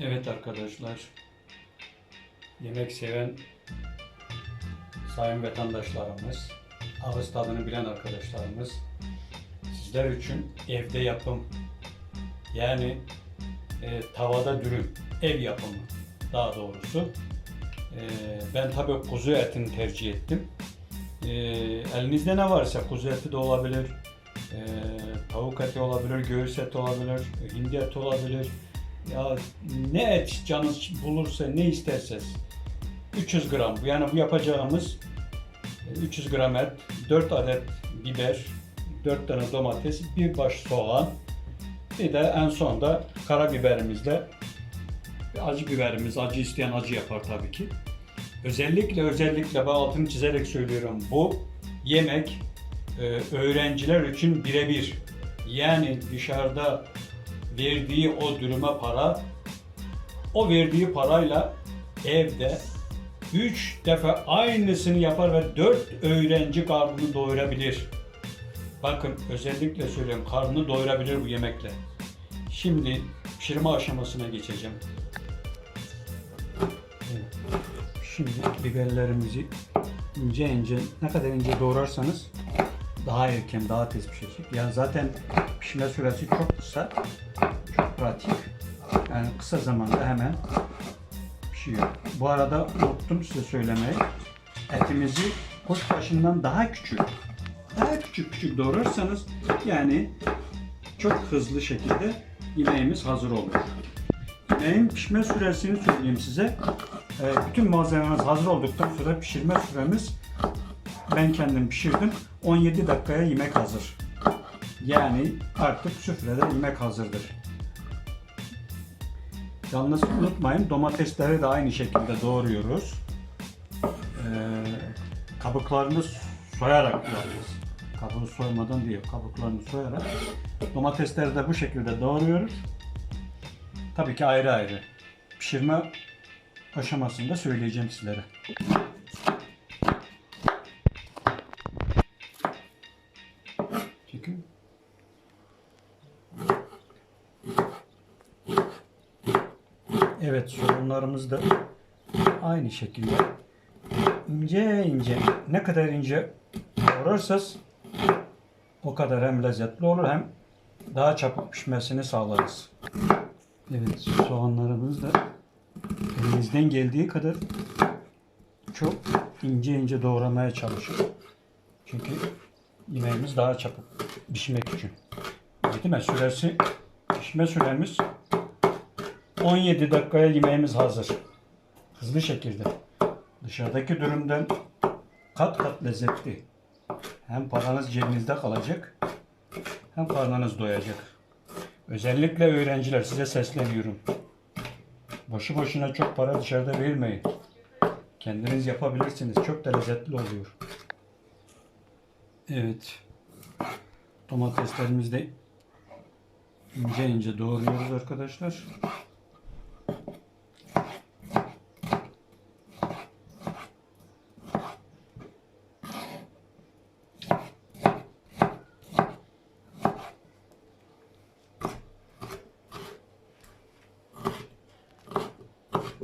Evet arkadaşlar, yemek seven sayın vatandaşlarımız, ağız tadını bilen arkadaşlarımız, sizler için evde yapım, yani e, tavada dürüm, ev yapımı daha doğrusu. E, ben tabii kuzu etini tercih ettim. E, elinizde ne varsa kuzu eti de olabilir, e, tavuk eti olabilir, göğüs eti olabilir, hindi eti olabilir. Ya ne et canınız bulursa ne isterseniz 300 gram yani bu yapacağımız e, 300 gram et, 4 adet biber, 4 tane domates, bir baş soğan, bir de en sonda karabiberimizle acı biberimiz, acı isteyen acı yapar tabii ki. Özellikle özellikle ben altını çizerek söylüyorum bu yemek e, öğrenciler için birebir. Yani dışarıda verdiği o dürüme para, o verdiği parayla evde 3 defa aynısını yapar ve 4 öğrenci karnını doyurabilir. Bakın özellikle söylüyorum karnını doyurabilir bu yemekle. Şimdi pişirme aşamasına geçeceğim. Şimdi biberlerimizi ince ince ne kadar ince doğrarsanız daha erken, daha tez pişecek. Yani zaten pişme süresi çok kısa, pratik. Yani kısa zamanda hemen pişiyor. Bu arada unuttum size söylemeyi. Etimizi kuşbaşından daha küçük, daha küçük küçük doğrarsanız yani çok hızlı şekilde yemeğimiz hazır olur. Yemeğin pişme süresini söyleyeyim size. Ee, bütün malzememiz hazır olduktan sonra pişirme süremiz ben kendim pişirdim. 17 dakikaya yemek hazır. Yani artık süfrede yemek hazırdır. Yalnız unutmayın domatesleri de aynı şekilde doğruyoruz. Ee, kabuklarını soyarak yapıyoruz. Kabuğu soymadan değil, kabuklarını soyarak. Domatesleri de bu şekilde doğruyoruz. Tabii ki ayrı ayrı. Pişirme aşamasında söyleyeceğim sizlere. Çünkü Evet sorunlarımız da aynı şekilde ince ince ne kadar ince doğrarsanız o kadar hem lezzetli olur hem daha çabuk pişmesini sağlarız. Evet soğanlarımız da elimizden geldiği kadar çok ince ince doğramaya çalışıyoruz. Çünkü yemeğimiz daha çabuk pişmek için. Değil mi? Süresi, pişme süremiz 17 dakikaya yemeğimiz hazır. Hızlı şekilde. Dışarıdaki dürümden kat kat lezzetli. Hem paranız cebinizde kalacak hem karnınız doyacak. Özellikle öğrenciler size sesleniyorum. Boşu boşuna çok para dışarıda vermeyin. Kendiniz yapabilirsiniz. Çok da lezzetli oluyor. Evet. Domateslerimizi de ince ince doğruyoruz arkadaşlar.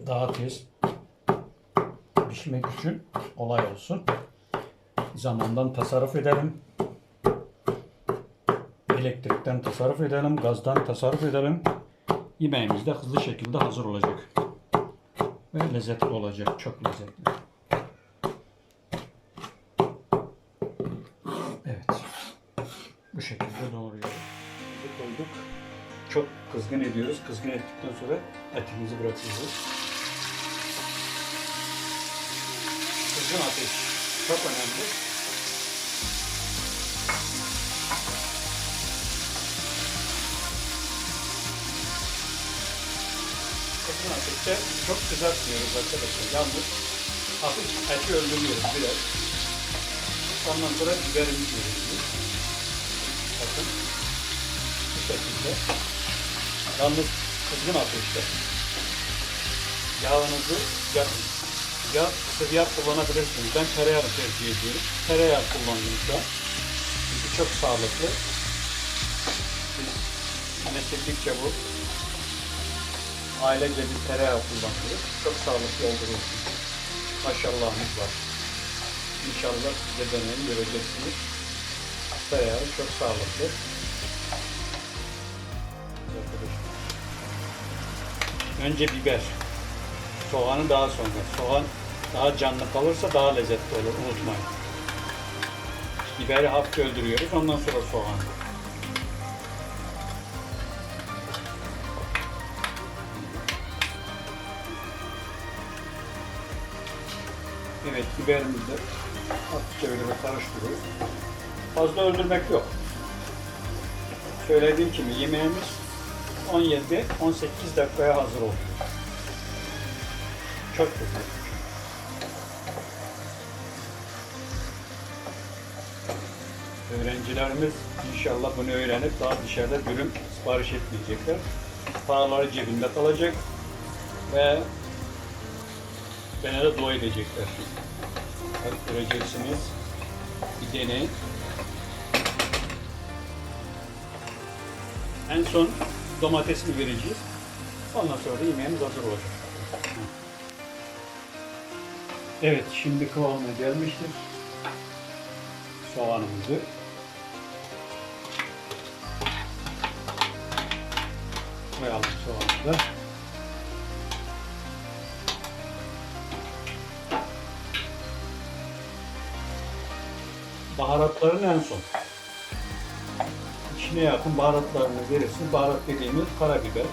Daha tez pişmek için olay olsun. Zamandan tasarruf edelim. Elektrikten tasarruf edelim, gazdan tasarruf edelim. Yemeğimiz de hızlı şekilde hazır olacak. Ve lezzetli olacak, çok lezzetli. Evet. Bu şekilde doğruyoruz. Koyduk. Çok kızgın ediyoruz. Kızgın ettikten sonra etimizi bırakıyoruz. Kızgın ateş çok önemli. Kızgın ateşte çok kızartmıyoruz arkadaşlar. Yalnız hafif eti öldürüyoruz biraz. Ondan sonra biberimizi veriyoruz. Bakın. Bu şekilde. Yalnız kızgın ateşte. Yağınızı yakın. Ya sıvı kullanabilirsiniz. Ben tereyağı tercih ediyorum. Tereyağı kullandım şu an. Çünkü çok sağlıklı. Yine bu ailece bir tereyağı kullanıyoruz. Çok sağlıklı olduğu için. Maşallahımız var. İnşallah siz de deneyin göreceksiniz. Tereyağı çok sağlıklı. Arkadaşlar. Önce biber. Soğanı daha sonra. Soğan daha canlı kalırsa daha lezzetli olur. Unutmayın. Biberi hafif öldürüyoruz. Ondan sonra soğan. Evet, biberimizi de hafifçe böyle karıştırıyoruz. Fazla öldürmek yok. Söylediğim gibi yemeğimiz 17-18 dakikaya hazır oluyor. Çok güzel. Öğrencilerimiz inşallah bunu öğrenip daha dışarıda dürüm sipariş etmeyecekler. Paraları cebinde kalacak ve bana da dua edecekler. Bak göreceksiniz. Bir deneyin. En son domatesini vereceğiz. Ondan sonra da yemeğimiz hazır olacak. Evet, şimdi kıvamına gelmiştir. Soğanımızı koyalım soğanı da. Baharatların en son. İçine yakın baharatlarını verirsin. Baharat dediğimiz karabiber.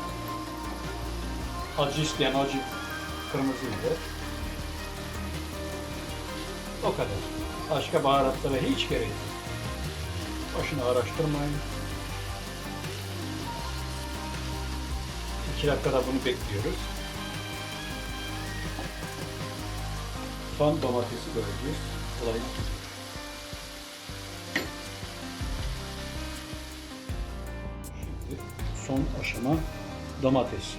Acı isteyen acı kırmızı biber. O kadar. Başka baharatlara hiç gerek yok. Başını araştırmayın. İki dakikada bunu bekliyoruz. Son domatesi göreceğiz. Olayı. Şimdi son aşama domates.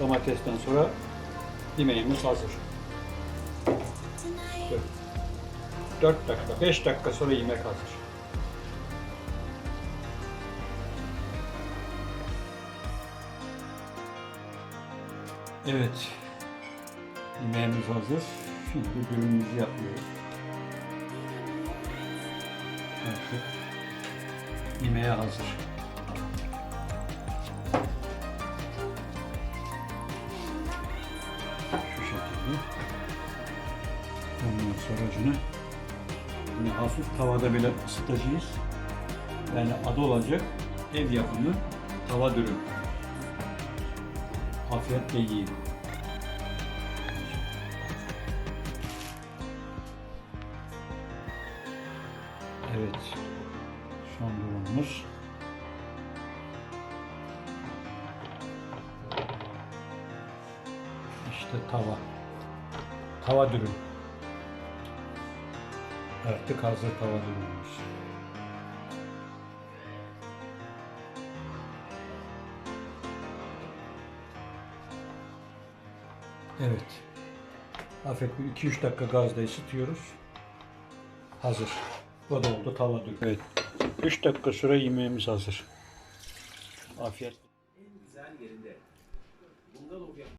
Domatesten sonra yemeğimiz hazır. 4 dakika, 5 dakika sonra yemek hazır. Evet. Yemeğimiz hazır. Şimdi dürümümüzü yapıyoruz. Artık yemeğe hazır. Şu şekilde. Ondan sonracını yine hafif tavada bile ısıtacağız. Yani adı olacak ev yapımı tava dürüm. Afiyetle yiyin. Evet. Son durumumuz. İşte tava. Tava dürüm. Artık hazır tava dürümümüz. Evet. Afet bir 2-3 dakika gazda ısıtıyoruz. Hazır. O da oldu tava dürüm. Evet. 3 dakika sonra yemeğimiz hazır. Afiyet.